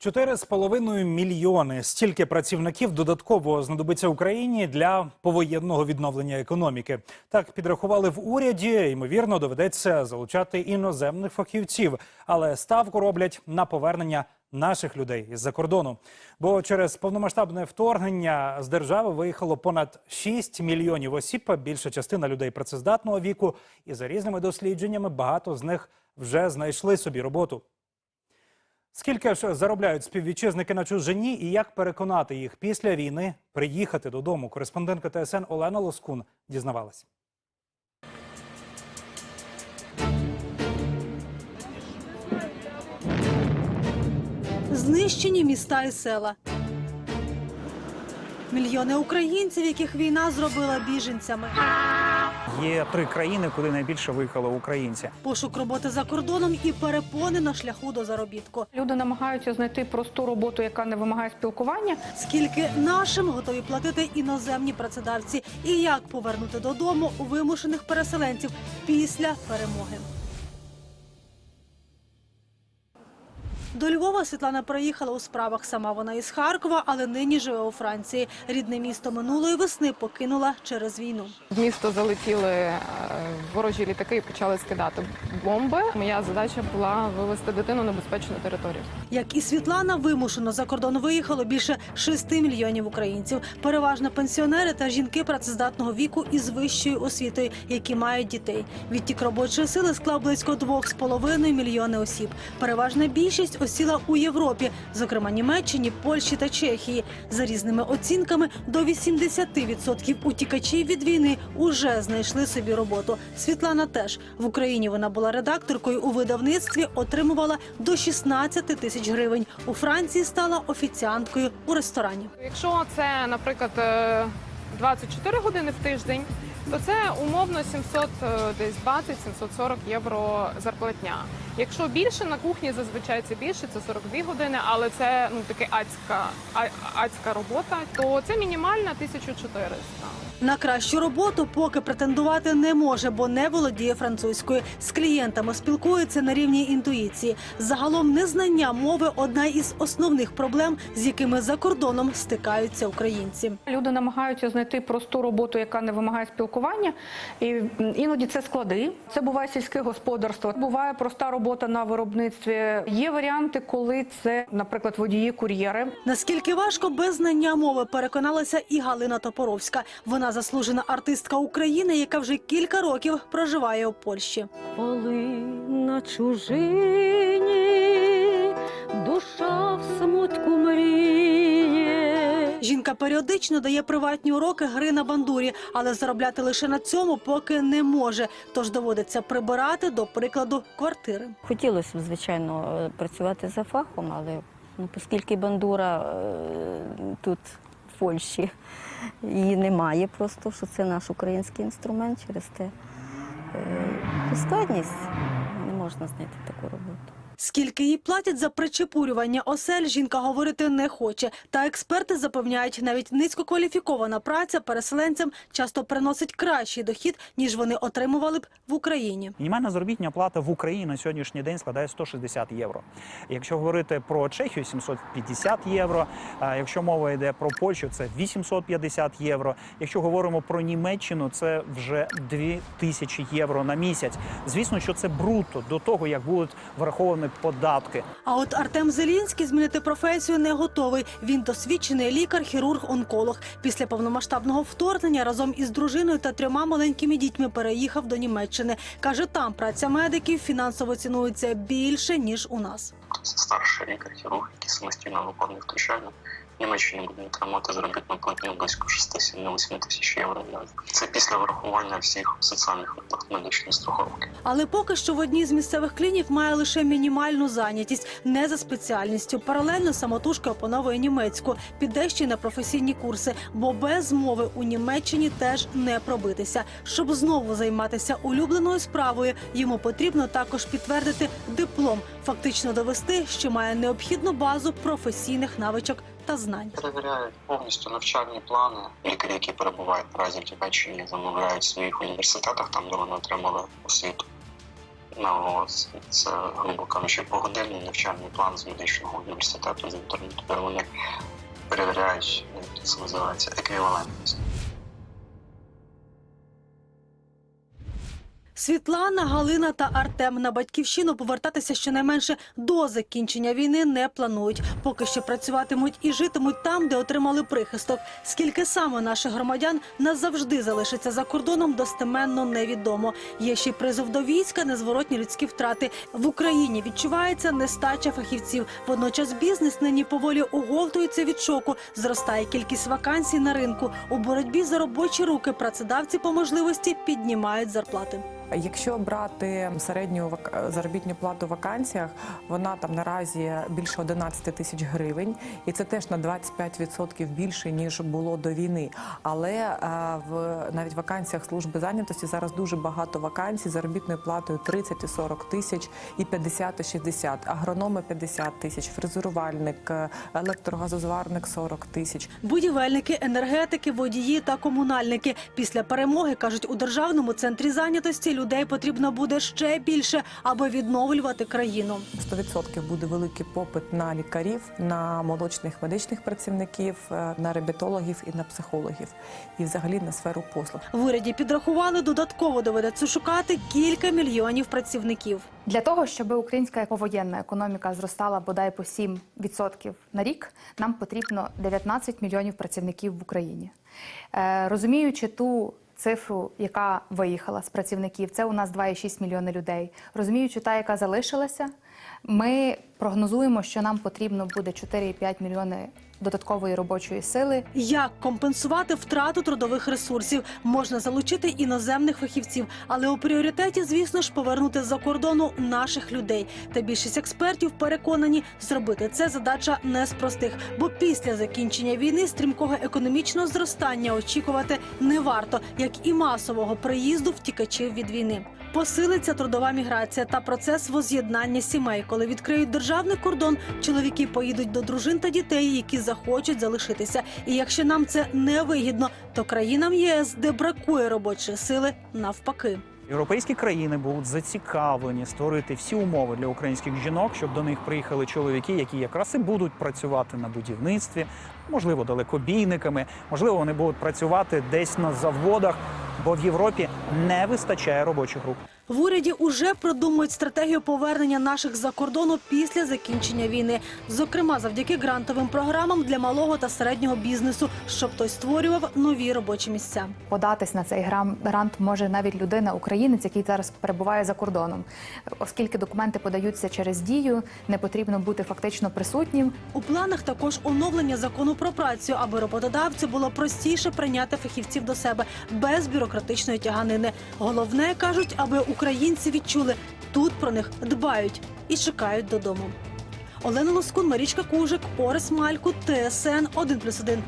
Чотири з половиною мільйони стільки працівників додатково знадобиться Україні для повоєнного відновлення економіки. Так підрахували в уряді. Ймовірно, доведеться залучати іноземних фахівців, але ставку роблять на повернення наших людей із-за кордону. Бо через повномасштабне вторгнення з держави виїхало понад 6 мільйонів осіб. Більша частина людей працездатного віку, і за різними дослідженнями багато з них вже знайшли собі роботу. Скільки ж заробляють співвітчизники на чужині і як переконати їх після війни приїхати додому? Кореспондентка ТСН Олена Лоскун дізнавалась. Знищені міста і села. Мільйони українців, яких війна зробила біженцями. Є три країни, куди найбільше виїхали українці. Пошук роботи за кордоном і перепони на шляху до заробітку. Люди намагаються знайти просту роботу, яка не вимагає спілкування. Скільки нашим готові платити іноземні працедавці, і як повернути додому вимушених переселенців після перемоги. До Львова Світлана приїхала у справах. Сама вона із Харкова, але нині живе у Франції. Рідне місто минулої весни покинула через війну. В місто залетіли е, ворожі літаки і почали скидати бомби. Моя задача була вивести дитину на безпечну територію. Як і Світлана, вимушено за кордон виїхало більше 6 мільйонів українців. Переважно пенсіонери та жінки працездатного віку із вищою освітою, які мають дітей. Відтік робочої сили склав близько 2,5 мільйони осіб. Переважна більшість осіла у Європі, зокрема Німеччині, Польщі та Чехії. За різними оцінками, до 80% утікачів від війни уже знайшли собі роботу. Світлана теж в Україні вона була редакторкою у видавництві, отримувала до 16 тисяч гривень. У Франції стала офіціанткою у ресторані. Якщо це, наприклад, е, 24 години в тиждень, то це умовно 700, е, десь 20-740 євро зарплатня. Якщо більше на кухні, зазвичай це більше, це 42 години, але це ну таке адська, а- адська робота, то це мінімальна 1400. На кращу роботу поки претендувати не може, бо не володіє французькою. З клієнтами спілкується на рівні інтуїції. Загалом незнання мови одна із основних проблем, з якими за кордоном стикаються українці. Люди намагаються знайти просту роботу, яка не вимагає спілкування. І іноді це склади. Це буває сільське господарство, буває проста робота на виробництві. Є варіанти, коли це, наприклад, водії, кур'єри. Наскільки важко без знання мови переконалася і Галина Топоровська. Вона заслужена артистка України, яка вже кілька років проживає у Польщі. Коли на чужині Жінка періодично дає приватні уроки гри на бандурі, але заробляти лише на цьому поки не може. Тож доводиться прибирати, до прикладу, квартири. Хотілося б, звичайно, е, працювати за фахом, але ну, оскільки бандура е, тут в Польщі її немає, просто що це наш український інструмент через те. е, Складність не можна знайти таку роботу. Скільки їй платять за причепурювання осель, жінка говорити не хоче. Та експерти запевняють, навіть низькокваліфікована праця переселенцям часто приносить кращий дохід, ніж вони отримували б в Україні. Мінімальна заробітня плата в Україні на сьогоднішній день складає 160 євро. Якщо говорити про Чехію, 750 євро. Якщо мова йде про Польщу, це 850 євро. Якщо говоримо про Німеччину, це вже 2000 євро на місяць. Звісно, що це бруто до того, як будуть враховані податки. А от Артем Зелінський змінити професію не готовий. Він досвідчений лікар, хірург, онколог. Після повномасштабного вторгнення разом із дружиною та трьома маленькими дітьми переїхав до Німеччини. Каже, там праця медиків фінансово цінується більше ніж у нас. Це старший лікар, хірург, який самостійно виконує втручання. Німеччині буде отримати заробітну платню близько 6-7-8 тисяч євро. Це після врахування всіх соціальних виплат медичної страховки. Але поки що в одній з місцевих клінік має лише мінімальну зайнятість, не за спеціальністю. Паралельно самотужки опановує німецьку, піде ще й на професійні курси, бо без мови у Німеччині теж не пробитися. Щоб знову займатися улюбленою справою, йому потрібно також підтвердити диплом, фактично довести, що має необхідну базу професійних навичок та знань. Перевіряють повністю навчальні плани. Лікарі, які перебувають наразі в Німеччині, замовляють в своїх університетах, там де вони отримали освіту. Ну, це, грубо кажучи, погодинний навчальний план з медичного університету з інтернету, вони перевіряють, як це називається, еквівалентність. Світлана, Галина та Артем на батьківщину повертатися щонайменше до закінчення війни не планують. Поки що працюватимуть і житимуть там, де отримали прихисток. Скільки саме наших громадян назавжди залишиться за кордоном, достеменно невідомо. Є ще й призов до війська, незворотні людські втрати в Україні. Відчувається нестача фахівців. Водночас бізнес нині поволі оговтується від шоку. Зростає кількість вакансій на ринку. У боротьбі за робочі руки працедавці по можливості піднімають зарплати. Якщо брати середню заробітну плату в вакансіях, вона там наразі більше 11 тисяч гривень, і це теж на 25% більше ніж було до війни. Але е, в навіть вакансіях служби зайнятості зараз дуже багато вакансій з заробітною платою 30 і 40 тисяч і 50 і 60, агрономи 50 тисяч, фрезерувальник, е, електрогазозварник 40 тисяч. Будівельники, енергетики, водії та комунальники. Після перемоги кажуть, у державному центрі зайнятості людей потрібно буде ще більше, аби відновлювати країну. 100% буде великий попит на лікарів, на молочних медичних працівників, е, на реабілітологів і на психологів, і взагалі на сферу послуг. В уряді підрахували, додатково доведеться шукати кілька мільйонів працівників. Для того, щоб українська повоєнна економіка зростала бодай по 7% на рік, нам потрібно 19 мільйонів працівників в Україні. Е, розуміючи ту цифру, яка виїхала з працівників, це у нас 2,6 мільйони людей. Розуміючи та, яка залишилася, ми прогнозуємо, що нам потрібно буде 4,5 мільйони додаткової робочої сили Як компенсувати втрату трудових ресурсів? Можна залучити іноземних фахівців, але у пріоритеті, звісно ж, повернути з-за кордону наших людей. Та більшість експертів переконані, зробити це задача не з простих, бо після закінчення війни стрімкого економічного зростання очікувати не варто, як і масового приїзду втікачів від війни. Посилиться трудова міграція та процес воз'єднання сімей. Коли відкриють державний кордон, чоловіки поїдуть до дружин та дітей, які захочуть залишитися. І якщо нам це не вигідно, то країнам ЄС, де бракує робочої сили, навпаки. Європейські країни будуть зацікавлені створити всі умови для українських жінок, щоб до них приїхали чоловіки, які якраз і будуть працювати на будівництві, можливо, далекобійниками, можливо, вони будуть працювати десь на заводах, бо в Європі не вистачає робочих рук. В уряді уже продумують стратегію повернення наших за кордону після закінчення війни, зокрема завдяки грантовим програмам для малого та середнього бізнесу, щоб той створював нові робочі місця. податись на цей грант може навіть людина, українець, який зараз перебуває за кордоном, оскільки документи подаються через дію, не потрібно бути фактично присутнім. У планах також оновлення закону про працю, аби роботодавцю було простіше прийняти фахівців до себе без бюрократичної тяганини. Головне кажуть, аби українці відчули тут про них дбають і чекають додому. Олена Лоскун, Марічка Кужик, Орес Мальку, ТСН 1+,1.